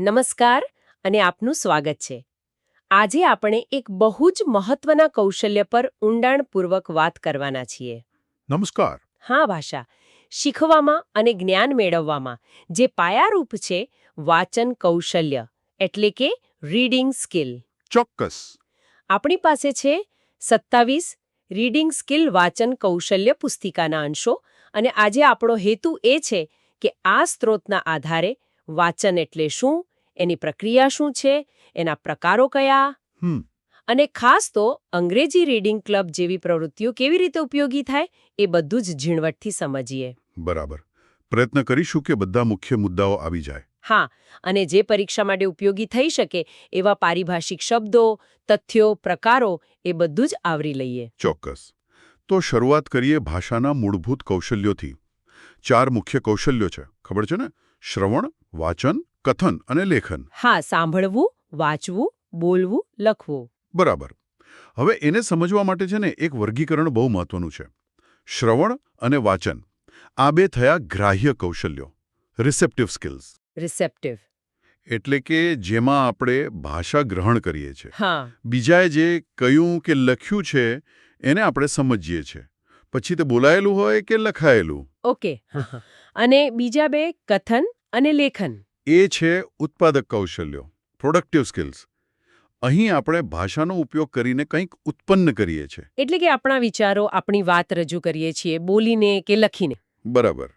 નમસ્કાર અને આપનું સ્વાગત છે. આજે આપણે એક બહુ જ મહત્વના કૌશલ્ય પર ઊંડાણપૂર્વક વાત કરવાના છીએ. નમસ્કાર. હા ભાષા. શીખવામાં અને જ્ઞાન મેળવવામાં જે પાયારૂપ છે વાચન કૌશલ્ય એટલે કે રીડિંગ સ્કિલ ચોક્કસ. આપણી પાસે છે સત્તાવીસ રીડિંગ સ્કિલ વાચન કૌશલ્ય પુસ્તિકાના અંશો અને આજે આપણો હેતુ એ છે કે આ સ્ત્રોતના આધારે વાચન એટલે શું એની પ્રક્રિયા શું છે એના પ્રકારો કયા? અને ખાસ તો અંગ્રેજી રીડિંગ ક્લબ જેવી પ્રવૃત્તિઓ કેવી રીતે ઉપયોગી થાય એ બધું જ ઝીણવટથી સમજીએ. બરાબર. પ્રયત્ન કરીશું કે બધા મુખ્ય મુદ્દાઓ આવી જાય. હા અને જે પરીક્ષા માટે ઉપયોગી થઈ શકે એવા પારિભાષિક શબ્દો તથ્યો પ્રકારો એ બધું જ આવરી લઈએ. ચોક્કસ. તો શરૂઆત કરીએ ભાષાના મૂળભૂત કૌશલ્યોથી. ચાર મુખ્ય કૌશલ્યો છે. ખબર છે ને? શ્રવણ વાચન કથન અને લેખન. હા સાંભળવું વાંચવું બોલવું લખવું. બરાબર. હવે એને સમજવા માટે છે ને એક વર્ગીકરણ બહુ મહત્વનું છે. શ્રવણ અને વાચન. આ બે થયા ગ્રાહ્ય કૌશલ્યો. Receptive skills. રિસેપ્ટિવ. એટલે કે જેમાં આપણે ભાષા ગ્રહણ કરીએ છીએ. હા. બીજાએ જે કહ્યું કે લખ્યું છે એને આપણે સમજીએ છીએ. પછી તે બોલાયેલું હોય કે લખાયેલું? ઓકે. અને બીજા બે કથન અને લેખન. એ છે ઉત્પાદક કૌશલ્યો પ્રોડક્ટિવ સ્કિલ્સ અહીં આપણે ભાષાનો ઉપયોગ કરીને કંઈક ઉત્પન્ન કરીએ છીએ. એટલે કે આપણા વિચારો આપણી વાત રજૂ કરીએ છીએ બોલીને કે લખીને. બરાબર.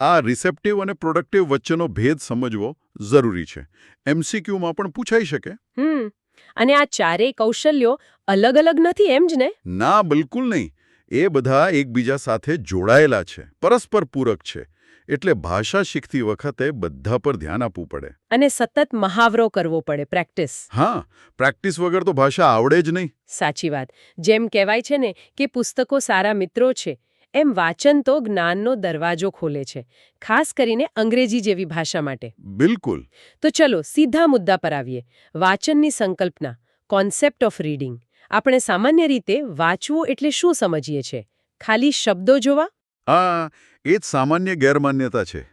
આ રિસેપ્ટિવ અને પ્રોડક્ટિવ વચ્ચેનો ભેદ સમજવો જરૂરી છે. એમસીક્યુમાં પણ પૂછાઈ શકે? હમ. અને આ ચારેય કૌશલ્યો અલગ અલગ નથી એમ જ ને? ના બિલકુલ નહીં. એ બધા એકબીજા સાથે જોડાયેલા છે. પરસ્પર પૂરક છે. એટલે ભાષા શીખતી વખતે બધા પર ધ્યાન આપવું પડે. અને સતત મહાવરો કરવો પડે પ્રેક્ટિસ. હા પ્રેક્ટિસ વગર તો ભાષા આવડે જ નહીં. સાચી વાત. જેમ કહેવાય છે ને કે પુસ્તકો સારા મિત્રો છે એમ વાંચન તો જ્ઞાનનો દરવાજો ખોલે છે ખાસ કરીને અંગ્રેજી જેવી ભાષા માટે. બિલકુલ. તો ચલો સીધા મુદ્દા પર આવીએ. વાચનની સંકલ્પના કોન્સેપ્ટ ઓફ રીડિંગ આપણે સામાન્ય રીતે વાંચવું એટલે શું સમજીએ છીએ? ખાલી શબ્દો જોવા? આ એ જ સામાન્ય ગેરમાન્યતા છે.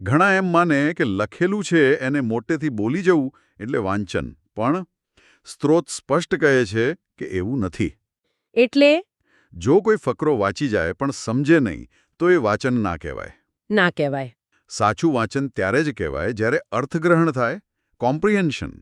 ઘણા એમ માને કે લખેલું છે એને મોટેથી બોલી જવું એટલે વાંચન પણ સ્ત્રોત સ્પષ્ટ કહે છે કે એવું નથી. એટલે? જો કોઈ ફકરો વાંચી જાય પણ સમજે નહીં તો એ વાંચન ના કહેવાય. ના કહેવાય. સાચું વાંચન ત્યારે જ કહેવાય જ્યારે અર્થગ્રહણ થાય કોમ્પ્રિહેન્શન.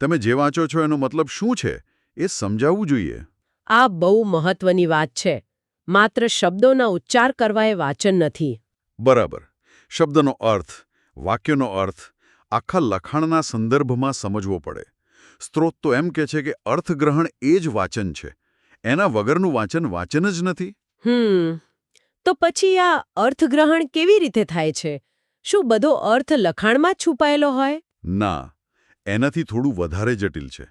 તમે જે વાંચો છો એનો મતલબ શું છે? એ સમજાવવું જોઈએ. આ બહુ મહત્વની વાત છે. માત્ર શબ્દોના ઉચ્ચાર કરવા એ વાચન નથી. બરાબર. શબ્દનો અર્થ વાક્યનો અર્થ આખા લખાણના સંદર્ભમાં સમજવો પડે. સ્ત્રોત તો એમ કે છે કે અર્થગ્રહણ એ જ વાચન છે. એના વગરનું વાંચન વાંચન જ નથી. હમ. તો પછી આ અર્થગ્રહણ કેવી રીતે થાય છે? શું બધો અર્થ લખાણમાં છુપાયેલો હોય? ના એનાથી થોડું વધારે જટિલ છે.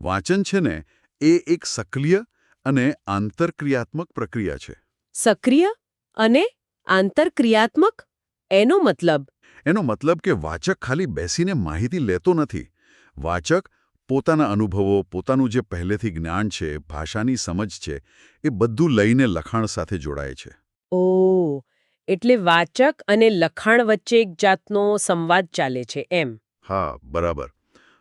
વાંચન છે ને એ એક સક્રિય અને આંતરક્રિયાત્મક પ્રક્રિયા છે. સક્રિય અને આંતરક્રિયાત્મક? એનો મતલબ? એનો મતલબ કે વાચક ખાલી બેસીને માહિતી લેતો નથી. વાચક પોતાના અનુભવો પોતાનું જે પહેલેથી જ્ઞાન છે ભાષાની સમજ છે એ બધું લઈને લખાણ સાથે જોડાય છે. ઓ એટલે વાચક અને લખાણ વચ્ચે એક જાતનો સંવાદ ચાલે છે એમ. હા બરાબર.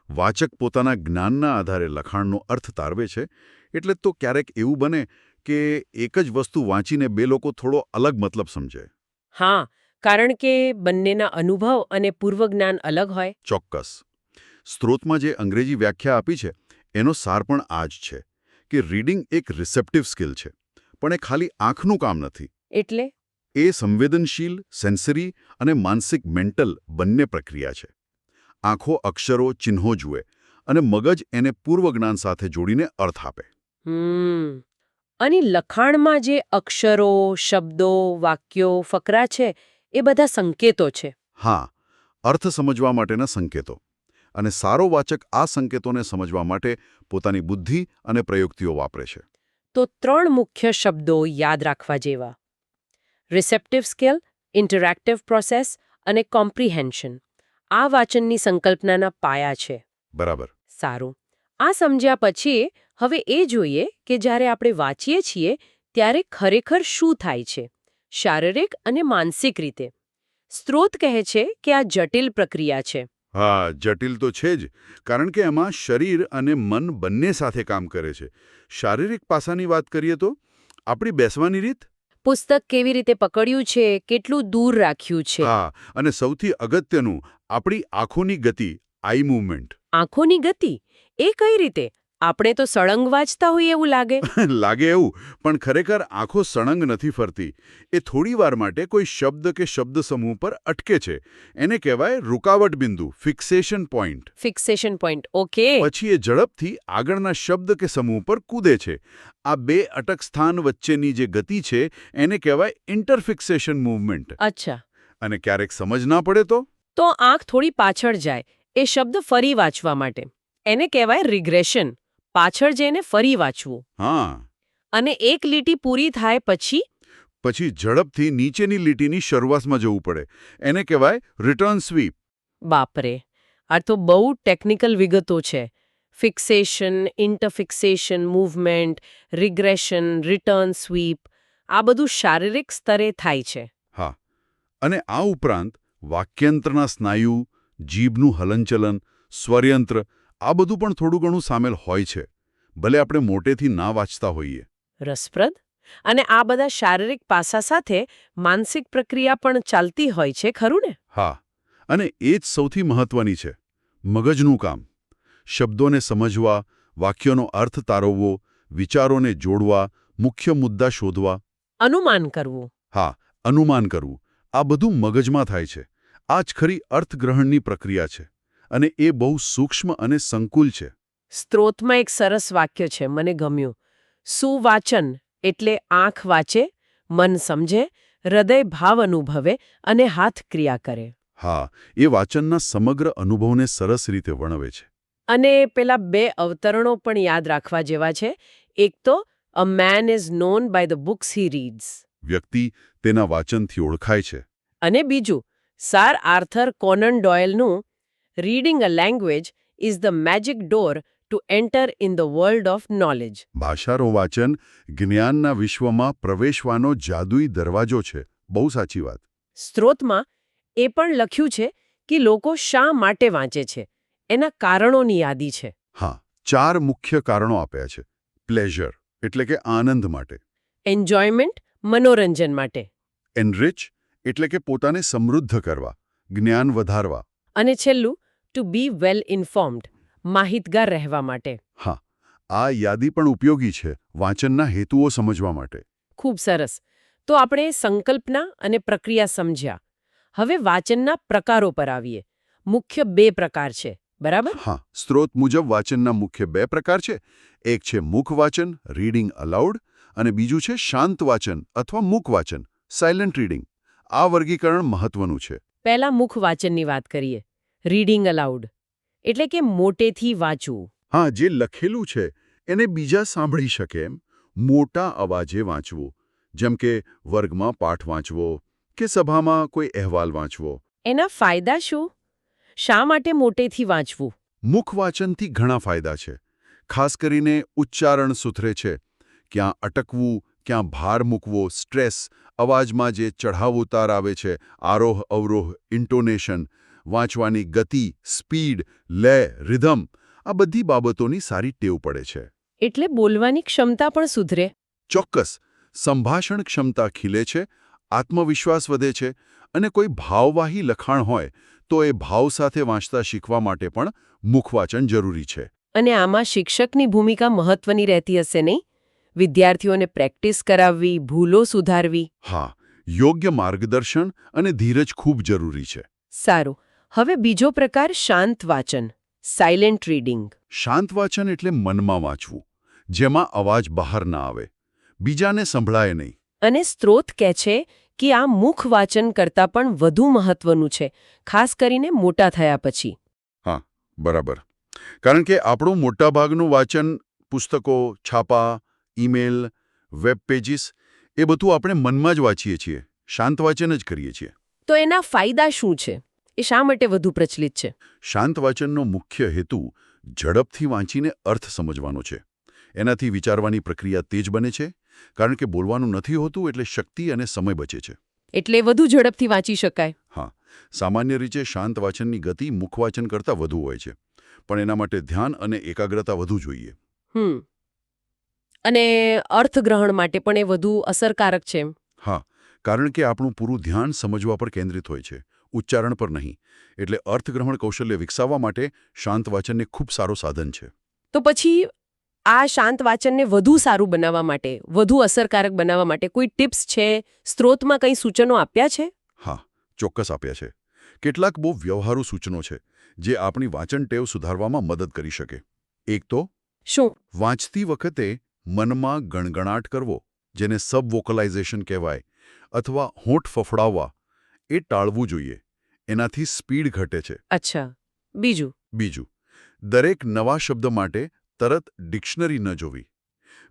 વાચક પોતાના જ્ઞાનના આધારે લખાણનો અર્થ તારવે છે એટલે તો ક્યારેક એવું બને કે એક જ વસ્તુ વાંચીને બે લોકો થોડો અલગ મતલબ સમજે. હા કારણ કે બંનેના અનુભવ અને પૂર્વજ્ઞાન અલગ હોય. ચોક્કસ. સ્ત્રોતમાં જે અંગ્રેજી વ્યાખ્યા આપી છે એનો સાર પણ આ જ છે કે રીડિંગ એક રિસેપ્ટિવ સ્કિલ છે પણ એ ખાલી આંખનું કામ નથી. એટલે? એ સંવેદનશીલ સેન્સરી અને માનસિક મેન્ટલ બંને પ્રક્રિયા છે. આંખો અક્ષરો ચિહ્નો જુએ અને મગજ એને પૂર્વજ્ઞાન સાથે જોડીને અર્થ આપે. અને લખાણમાં જે અક્ષરો શબ્દો વાક્યો ફકરા છે એ બધા સંકેતો છે. હા અર્થ સમજવા માટેના સંકેતો. અને સારો વાચક આ સંકેતોને સમજવા માટે પોતાની બુદ્ધિ અને પ્રયુક્તિઓ વાપરે છે. તો ત્રણ મુખ્ય શબ્દો યાદ રાખવા જેવા. રિસેપ્ટિવ સ્કેલ ઇન્ટરેક્ટિવ પ્રોસેસ અને કોમ્પ્રિહેન્શન આ વાચનની સંકલ્પનાના પાયા છે. બરાબર. સારું. આ સમજ્યા પછી હવે એ જોઈએ કે જ્યારે આપણે વાંચીએ છીએ ત્યારે ખરેખર શું થાય છે? શારીરિક અને માનસિક રીતે. સ્ત્રોત કહે છે કે આ જટિલ પ્રક્રિયા છે. હા જટિલ તો છે જ કારણ કે એમાં શરીર અને મન બંને સાથે કામ કરે છે. શારીરિક પાસાની વાત કરીએ તો આપણી બેસવાની રીત પુસ્તક કેવી રીતે પકડ્યું છે કેટલું દૂર રાખ્યું છે? હા અને સૌથી અગત્યનું આપણી આંખોની ગતિ આઈ મૂવમેન્ટ આંખોની ગતિ? એ કઈ રીતે? આપણે તો સળંગ વાંચતા હોઈએ એવું લાગે. લાગે એવું પણ ખરેખર આંખો સળંગ નથી ફરતી. એ થોડી વાર માટે કોઈ શબ્દ કે શબ્દ સમૂહ પર અટકે છે. એને કહેવાય રૂકાવટ બિંદુ fixation point. Fixation point okay. પછી એ ઝડપથી આગળના શબ્દ કે સમૂહ પર કૂદે છે. આ બે અટક સ્થાન વચ્ચેની જે ગતિ છે એને કહેવાય ઇન્ટરફિક્સેશન મૂવમેન્ટ. અચ્છા. અને ક્યારેક સમજ ના પડે તો? તો આંખ થોડી પાછળ જાય એ શબ્દ ફરી વાંચવા માટે. એને કહેવાય રિગ્રેશન. પાછળ જઈને ફરી વાંચવું. હા. અને એક લીટી પૂરી થાય પછી? પછી ઝડપથી નીચેની લીટીની શરૂઆતમાં જવું પડે. એને કહેવાય રિટર્ન સ્વીપ બાપરે આ તો બહુ ટેકનિકલ વિગતો છે. Fixation interfixation movement regression return sweep આ બધું શારીરિક સ્તરે થાય છે. હા. અને આ ઉપરાંત વાક્યંત્રના સ્નાયુ જીભનું હલનચલન સ્વરયંત્ર આ બધું પણ થોડું ઘણું સામેલ હોય છે. ભલે આપણે મોટેથી ના વાંચતા હોઈએ. રસપ્રદ? અને આ બધા શારીરિક પાસા સાથે માનસિક પ્રક્રિયા પણ ચાલતી હોય છે ખરું ને? હા. અને એ જ સૌથી મહત્વની છે. મગજનું કામ. શબ્દોને સમજવા વાક્યોનો અર્થ તારવવો વિચારોને જોડવા મુખ્ય મુદ્દા શોધવા. અનુમાન કરવું. હા અનુમાન કરવું. આ બધું મગજમાં થાય છે. આ જ ખરી અર્થગ્રહણની પ્રક્રિયા છે. અને એ બહુ સૂક્ષ્મ અને સંકુલ છે. સ્ત્રોતમાં એક સરસ વાક્ય છે મને ગમ્યું. સુવાચન એટલે આંખ વાંચે મન સમજે હૃદય ભાવ અનુભવે અને હાથ ક્રિયા કરે. હા એ વાચનના સમગ્ર અનુભવને સરસ રીતે વર્ણવે છે. અને પેલા બે અવતરણો પણ યાદ રાખવા જેવા છે. એક તો a man is known by the books he reads વ્યક્તિ તેના વાચનથી ઓળખાય છે. અને બીજું સાર Arthur Conan ડોયલનું reading a language is the magic door to enter in the world of knowledge ભાષારો વાચન જ્ઞાનના વિશ્વમાં પ્રવેશવાનો જાદુઈ દરવાજો છે. બહુ સાચી વાત. સ્ત્રોતમાં એ પણ લખ્યું છે કે લોકો શા માટે વાંચે છે. એના કારણોની યાદી છે. હા ચાર મુખ્ય કારણો આપ્યા છે. પ્લેઝર એટલે કે આનંદ માટે. એન્જોયમેન્ટ મનોરંજન માટે. એનરિચ એટલે કે પોતાને સમૃદ્ધ કરવા. જ્ઞાન વધારવા. અને છેલ્લું ટુ બી વેલ ઇન્ફોર્મ્ડ માહિતગાર રહેવા માટે. હા આ યાદી પણ ઉપયોગી છે વાંચનના હેતુઓ સમજવા માટે. ખૂબ સરસ. તો આપણે સંકલ્પના અને પ્રક્રિયા સમજ્યા. હવે વાંચનના પ્રકારો પર આવીએ. મુખ્ય બે પ્રકાર છે બરાબર? હા સ્ત્રોત મુજબ વાચનના મુખ્ય બે પ્રકાર છે. એક છે મુખ વાચન રીડિંગ અલાઉડ અને બીજું છે શાંત વાચન અથવા મુખ વાચન સાયલન્ટ રીડિંગ આ વર્ગીકરણ મહત્વનું છે. પહેલા મુખ વાંચનની વાત કરીએ. રીડિંગ અલાઉડ એટલે કે મોટેથી વાંચવું. હા જે લખેલું છે એને બીજા સાંભળી શકે એમ. મોટા અવાજે વાંચવું જેમ કે વર્ગમાં પાઠ વાંચવો કે સભામાં કોઈ અહેવાલ વાંચવો. એના ફાયદા શું? શા માટે મોટેથી વાંચવું? મુખ વાંચનથી ઘણા ફાયદા છે. ખાસ કરીને ઉચ્ચારણ સુધરે છે. ક્યાં અટકવું ક્યાં ભાર મૂકવો સ્ટ્રેસ અવાજમાં જે ચઢાવ ઉતાર આવે છે આરોહ અવરોહ ઇન્ટોનેશન વાંચવાની ગતિ સ્પીડ લય રિધમ આ બધી બાબતોની સારી ટેવ પડે છે. એટલે બોલવાની ક્ષમતા પણ સુધરે. ચોક્કસ સંભાષણ ક્ષમતા ખીલે છે આત્મવિશ્વાસ વધે છે અને કોઈ ભાવવાહી લખાણ હોય તો એ ભાવ સાથે વાંચતા શીખવા માટે પણ મુખવાચન જરૂરી છે. અને આમાં શિક્ષકની ભૂમિકા મહત્વની રહેતી હશે નહીં? વિદ્યાર્થીઓને પ્રેક્ટિસ કરાવવી ભૂલો સુધારવી. હા યોગ્ય માર્ગદર્શન અને ધીરજ ખૂબ જરૂરી છે. સારું. હવે બીજો પ્રકાર શાંત વાચન સાયલેન્ટ રીડિંગ શાંત વાચન એટલે મનમાં વાંચવું જેમાં અવાજ બહાર ના આવે બીજાને સંભળાય નહીં. અને સ્ત્રોત કહે છે કે આ મુખ વાચન કરતાં પણ વધુ મહત્વનું છે ખાસ કરીને મોટા થયા પછી. હા બરાબર. કારણ કે આપણું મોટાભાગનું વાંચન પુસ્તકો છાપા ઈમેલ વેબ પેજીસ એ બધું આપણે મનમાં જ વાંચીએ છીએ શાંત વાંચન જ કરીએ છીએ. તો એના ફાયદા શું છે? એ શા માટે વધુ પ્રચલિત છે? શાંત વાંચનનો મુખ્ય હેતુ ઝડપથી વાંચીને અર્થ સમજવાનો છે. એનાથી વિચારવાની પ્રક્રિયા તેજ બને છે કારણ કે બોલવાનું નથી હોતું એટલે શક્તિ અને સમય બચે છે. એટલે વધુ ઝડપથી વાંચી શકાય. હા સામાન્ય રીતે શાંત વાંચનની ગતિ મુખવાચન કરતાં વધુ હોય છે પણ એના માટે ધ્યાન અને એકાગ્રતા વધુ જોઈએ. હમ. અને અર્થગ્રહણ માટે પણ એ વધુ અસરકારક છે. હા કારણ કે આપણું પૂરું ધ્યાન સમજવા પર કેન્દ્રિત હોય છે. ઉચ્ચારણ પર નહીં એટલે અર્થગ્રહણ કૌશલ્ય વિકસાવવા માટે શાંત વાચનને ખૂબ સારું સાધન છે. તો પછી આ શાંત વાચનને વધુ સારું બનાવવા માટે વધુ અસરકારક બનાવવા માટે કોઈ ટિપ્સ છે? સ્ત્રોતમાં કંઈ સૂચનો આપ્યા છે? હા ચોક્કસ આપ્યા છે. કેટલાક બહુ વ્યવહારુ સૂચનો છે જે આપણી વાંચન ટેવ સુધારવામાં મદદ કરી શકે. એક તો શું? વાંચતી વખતે મનમાં ગણગણાટ કરવો જેને સબ વોકલાઇઝેશન કહેવાય અથવા હોઠ ફફડાવવા એ ટાળવું જોઈએ. એનાથી સ્પીડ ઘટે છે. અચ્છા. બીજું? બીજું. દરેક નવા શબ્દ માટે તરત ડિક્શનરી ન જોવી.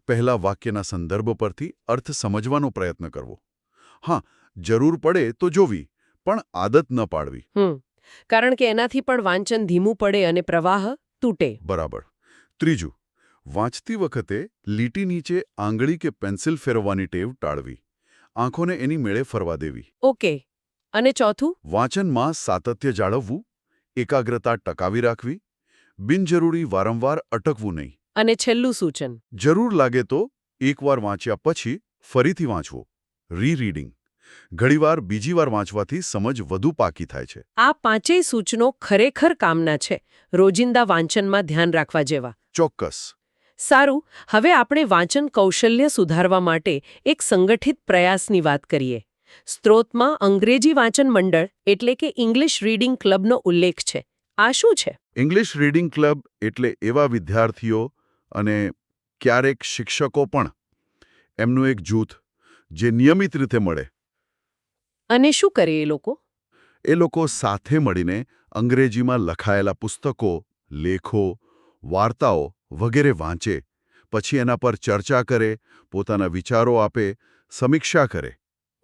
પહેલા વાક્યના સંદર્ભ પરથી અર્થ સમજવાનો પ્રયત્ન કરવો. હા જરૂર પડે તો જોવી પણ આદત ન પાડવી. કારણ કે એનાથી પણ વાંચન ધીમું પડે અને પ્રવાહ તૂટે. બરાબર. ત્રીજું. વાંચતી વખતે લીટી નીચે આંગળી કે પેન્સિલ ફેરવવાની ટેવ ટાળવી. આંખોને એની મેળે ફરવા દેવી. ઓકે. અને ચોથું? વાંચનમાં સાતત્ય જાળવવું એકાગ્રતા ટકાવી રાખવી બિનજરૂરી વારંવાર અટકવું નહીં. અને છેલ્લું સૂચન. જરૂર લાગે તો એકવાર વાંચ્યા પછી ફરીથી વાંચવું. રીરીડિંગ. ઘણીવાર બીજી વાર વાંચવાથી સમજ વધુ પાકી થાય છે. આ પાંચેય સૂચનો ખરેખર કામના છે. રોજિંદા વાંચનમાં ધ્યાન રાખવા જેવા. ચોક્કસ. સારું હવે આપણે વાંચન કૌશલ્ય સુધારવા માટે એક સંગઠિત પ્રયાસની વાત કરીએ. સ્ત્રોતમાં અંગ્રેજી વાંચન મંડળ એટલે કે ઇંગ્લિશ રીડિંગ ક્લબનો ઉલ્લેખ છે. આ શું છે? ઇંગ્લિશ રીડિંગ ક્લબ એટલે એવા વિદ્યાર્થીઓ અને ક્યારેક શિક્ષકો પણ. એમનું એક જૂથ જે નિયમિત રીતે મળે. અને શું કરે એ લોકો? એ લોકો સાથે મળીને અંગ્રેજીમાં લખાયેલા પુસ્તકો લેખો વાર્તાઓ વગેરે વાંચે પછી એના પર ચર્ચા કરે પોતાના વિચારો આપે સમીક્ષા કરે.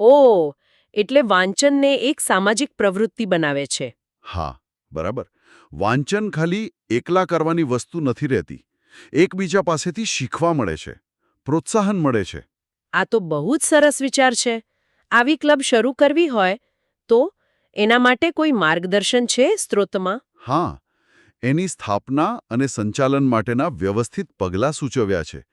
ઓ એટલે વાંચનને એક સામાજિક પ્રવૃત્તિ બનાવે છે. હા બરાબર. વાંચન ખાલી એકલા કરવાની વસ્તુ નથી રહેતી. એકબીજા પાસેથી શીખવા મળે છે. પ્રોત્સાહન મળે છે. આ તો બહુ જ સરસ વિચાર છે. આવી ક્લબ શરૂ કરવી હોય તો એના માટે કોઈ માર્ગદર્શન છે સ્ત્રોતમાં? હા એની સ્થાપના અને સંચાલન માટેના વ્યવસ્થિત પગલાં સૂચવ્યા છે.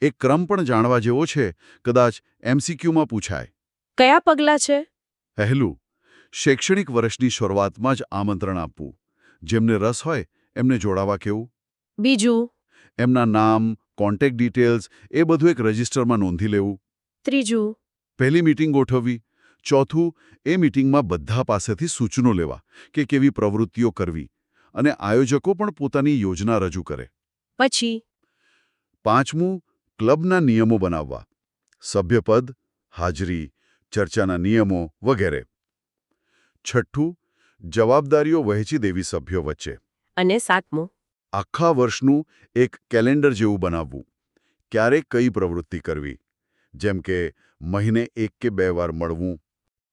એક ક્રમ પણ જાણવા જેવો છે. કદાચ એમસીક્યુમાં પૂછાય. કયા પગલાં છે? પહેલું શૈક્ષણિક વર્ષની શરૂઆતમાં જ આમંત્રણ આપવું. જેમને રસ હોય એમને જોડાવા કેવું બીજું? એમના નામ કોન્ટેક્ટ ડિટેલ્સ એ બધું એક રજિસ્ટરમાં નોંધી લેવું. ત્રીજું? પહેલી મીટિંગ ગોઠવવી. ચોથું એ મીટિંગમાં બધા પાસેથી સૂચનો લેવા કે કેવી પ્રવૃત્તિઓ કરવી અને આયોજકો પણ પોતાની યોજના રજૂ કરે. પછી? પાંચમું ક્લબના નિયમો બનાવવા. સભ્યપદ હાજરી ચર્ચાના નિયમો વગેરે. છઠ્ઠું જવાબદારીઓ વહેંચી દેવી સભ્યો વચ્ચે. અને સાતમું. આખા વર્ષનું એક કેલેન્ડર જેવું બનાવવું. ક્યારે કઈ પ્રવૃત્તિ કરવી? જેમ કે મહિને એક કે બે વાર મળવું.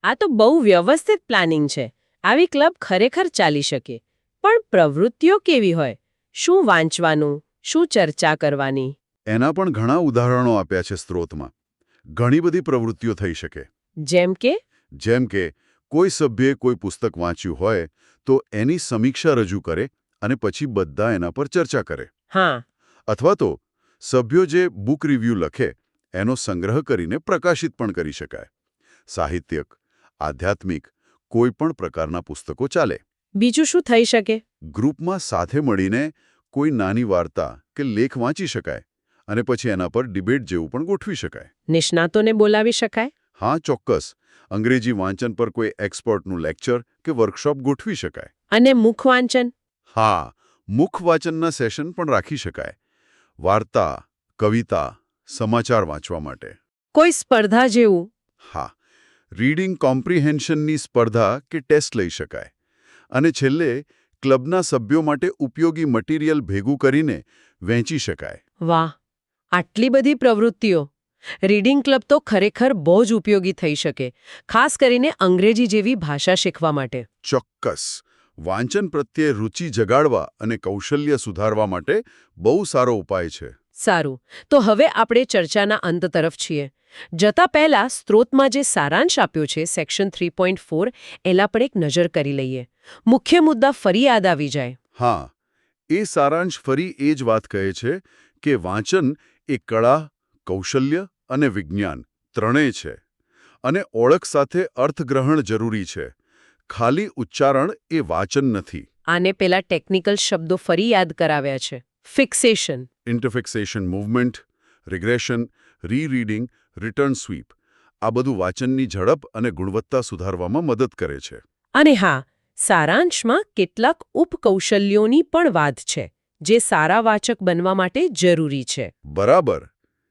આ તો બહુ વ્યવસ્થિત પ્લાનિંગ છે. આવી ક્લબ ખરેખર ચાલી શકે. પણ પ્રવૃત્તિઓ કેવી હોય? શું વાંચવાનું? શું ચર્ચા કરવાની? એના પણ ઘણા ઉદાહરણો આપ્યા છે સ્ત્રોતમાં. ઘણી બધી પ્રવૃત્તિઓ થઈ શકે. જેમ કે? જેમ કે કોઈ સભ્યે કોઈ પુસ્તક વાંચ્યું હોય તો એની સમીક્ષા રજૂ કરે અને પછી બધા એના પર ચર્ચા કરે. હા. અથવા તો સભ્યો જે બુક રિવ્યૂ લખે એનો સંગ્રહ કરીને પ્રકાશિત પણ કરી શકાય. સાહિત્યક આધ્યાત્મિક કોઈ પણ પ્રકારના પુસ્તકો ચાલે. બીજું શું થઈ શકે? ગ્રુપમાં સાથે મળીને કોઈ નાની વાર્તા કે લેખ વાંચી શકાય અને પછી એના પર ડિબેટ જેવું પણ ગોઠવી શકાય. નિષ્ણાતોને બોલાવી શકાય? હા ચોક્કસ. અંગ્રેજી વાંચન પર કોઈ એક્સપર્ટનું લેક્ચર કે વર્કશોપ ગોઠવી શકાય. અને મુખ વાંચન? હા મુખ વાંચનના સેશન પણ રાખી શકાય. વાર્તા કવિતા સમાચાર વાંચવા માટે. કોઈ સ્પર્ધા જેવું? હા રીડિંગ કોમ્પ્રિહેન્શનની સ્પર્ધા કે ટેસ્ટ લઈ શકાય. અને છેલ્લે ક્લબના સભ્યો માટે ઉપયોગી મટીરિયલ ભેગું કરીને વહેંચી શકાય. વાહ આટલી બધી પ્રવૃત્તિઓ. રીડિંગ ક્લબ તો ખરેખર બહુ જ ઉપયોગી થઈ શકે ખાસ કરીને અંગ્રેજી જેવી ભાષા શીખવા માટે. ચોક્કસ. વાંચન પ્રત્યે રુચિ જગાડવા અને કૌશલ્ય સુધારવા માટે બહુ સારો ઉપાય છે. સારું. તો હવે આપણે ચર્ચાના અંત તરફ છીએ. જતા પહેલા સ્ત્રોતમાં જે સારાંશ આપ્યો છે સેક્શન થ્રી પોઈન્ટ ફોર એલા પર એક નજર કરી લઈએ. મુખ્ય મુદ્દા ફરી યાદ આવી જાય. હા. એ સારાંશ ફરી એ જ વાત કહે છે કે વાંચન એ કળા કૌશલ્ય અને વિજ્ઞાન ત્રણેય છે. અને ઓળખ સાથે અર્થગ્રહણ જરૂરી છે. ખાલી ઉચ્ચારણ એ વાચન નથી. આને પેલા ટેકનિકલ શબ્દો ફરી યાદ કરાવ્યા છે. Fixation interfixation movement regression rereading return sweep આ બધું વાંચનની ઝડપ અને ગુણવત્તા સુધારવામાં મદદ કરે છે. અને હા સારાંશમાં કેટલાક ઉપકૌશલ્યોની પણ વાત છે જે સારા વાચક બનવા માટે જરૂરી છે. બરાબર.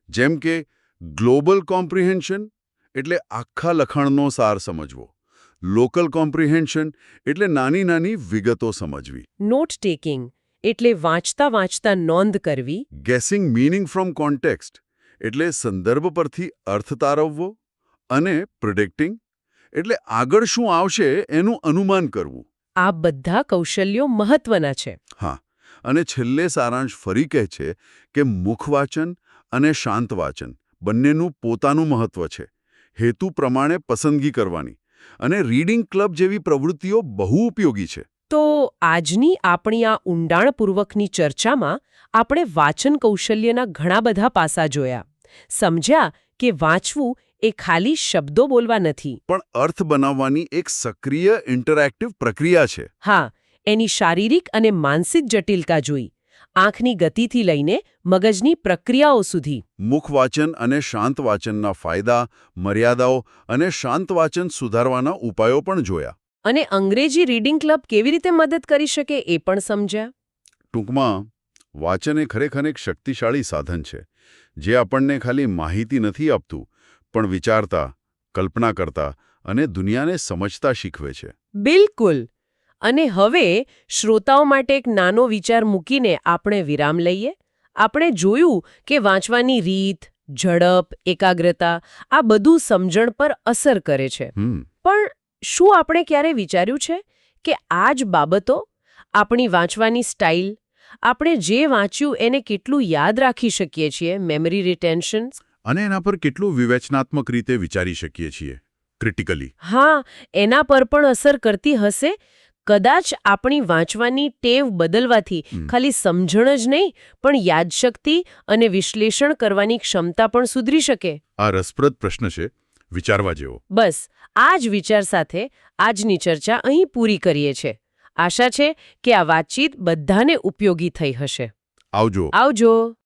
જેમ કે ગ્લોબલ કોમ્પ્રિહેન્શન એટલે આખા લખાણનો સાર સમજવો. લોકલ કોમ્પ્રિહેન્શન એટલે નાની નાની વિગતો સમજવી. નોટ ટેકિંગ એટલે વાંચતા વાંચતા નોંધ કરવી. ગેસિંગ મીનિંગ ફ્રોમ કોન્ટેક્સ્ટ એટલે સંદર્ભ પરથી અર્થ તારવવો અને પ્રિડિક્ટિંગ એટલે આગળ શું આવશે એનું અનુમાન કરવું. આ બધા કૌશલ્યો મહત્વના છે. હા અને છેલ્લે સારાંશ ફરી કહે છે કે મુખવાચન અને શાંત વાચન બંનેનું પોતાનું મહત્વ છે. હેતુ પ્રમાણે પસંદગી કરવાની. અને રીડિંગ ક્લબ જેવી પ્રવૃત્તિઓ બહુ ઉપયોગી છે. તો આજની આપણી આ ઊંડાણપૂર્વકની ચર્ચામાં આપણે વાચન કૌશલ્યના ઘણા બધા પાસા જોયા. સમજ્યા કે વાંચવું એ ખાલી શબ્દો બોલવા નથી. પણ અર્થ બનાવવાની એક સક્રિય ઇન્ટરેક્ટિવ પ્રક્રિયા છે. હા એની શારીરિક અને માનસિક જટિલતા જોઈ. આંખની ગતિથી લઈને મગજની પ્રક્રિયાઓ સુધી. મુખવાચન અને શાંત વાચનના ફાયદા મર્યાદાઓ અને શાંત વાચન સુધારવાના ઉપાયો પણ જોયા. અને અંગ્રેજી રીડિંગ ક્લબ કેવી રીતે મદદ કરી શકે એ પણ સમજ્યા. ટૂંકમાં વાચન એ ખરેખર એક શક્તિશાળી સાધન છે જે આપણને ખાલી માહિતી નથી આપતું પણ વિચારતા કલ્પના કરતા અને દુનિયાને સમજતા શીખવે છે. બિલકુલ. અને હવે શ્રોતાઓ માટે એક નાનો વિચાર મૂકીને આપણે વિરામ લઈએ. આપણે જોયું કે વાંચવાની રીત ઝડપ એકાગ્રતા આ બધું સમજણ પર અસર કરે છે. પણ શું આપણે ક્યારે વિચાર્યું છે કે આ જ બાબતો આપણી વાંચવાની સ્ટાઇલ આપણે જે વાંચ્યું એને કેટલું યાદ રાખી શકીએ છીએ મેમરી રિટેન્શન? અને એના પર કેટલું વિવેચનાત્મક રીતે વિચારી શકીએ છીએ ક્રિટિકલી? હા એના પર પણ અસર કરતી હશે કદાચ આપણી વાંચવાની ટેવ બદલવાથી ખાલી સમજણ જ નહીં પણ યાદશક્તિ અને વિશ્લેષણ કરવાની ક્ષમતા પણ સુધરી શકે. આ રસપ્રદ પ્રશ્ન છે વિચારવા જેવો. બસ આ જ વિચાર સાથે આજની ચર્ચા અહીં પૂરી કરીએ છે. આશા છે કે આ વાતચીત બધાને ઉપયોગી થઈ હશે. આવજો. આવજો.